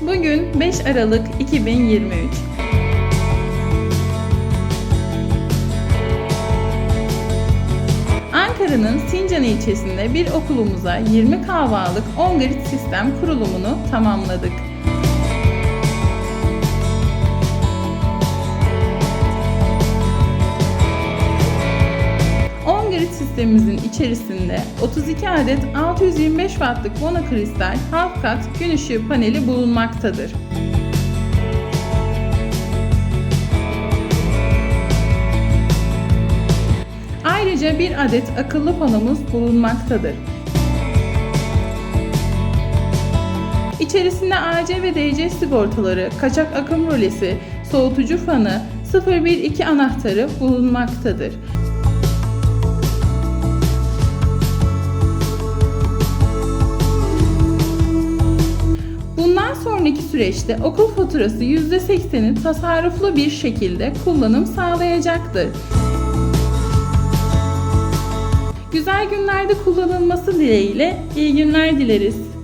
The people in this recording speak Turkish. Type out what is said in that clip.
Bugün 5 Aralık 2023. Ankara'nın Sincan ilçesinde bir okulumuza 20 kahvalık on-grid sistem kurulumunu tamamladık. On-grid sistemimizin içerisinde 32 adet 625 wattlık monokristal half kat gün ışığı paneli bulunmaktadır. Ayrıca bir adet akıllı panomuz bulunmaktadır. İçerisinde AC ve DC sigortaları, kaçak akım rölesi, soğutucu fanı, 012 anahtarı bulunmaktadır. Sonraki süreçte okul faturası %80'i tasarruflu bir şekilde kullanım sağlayacaktır. Güzel günlerde kullanılması dileğiyle iyi günler dileriz.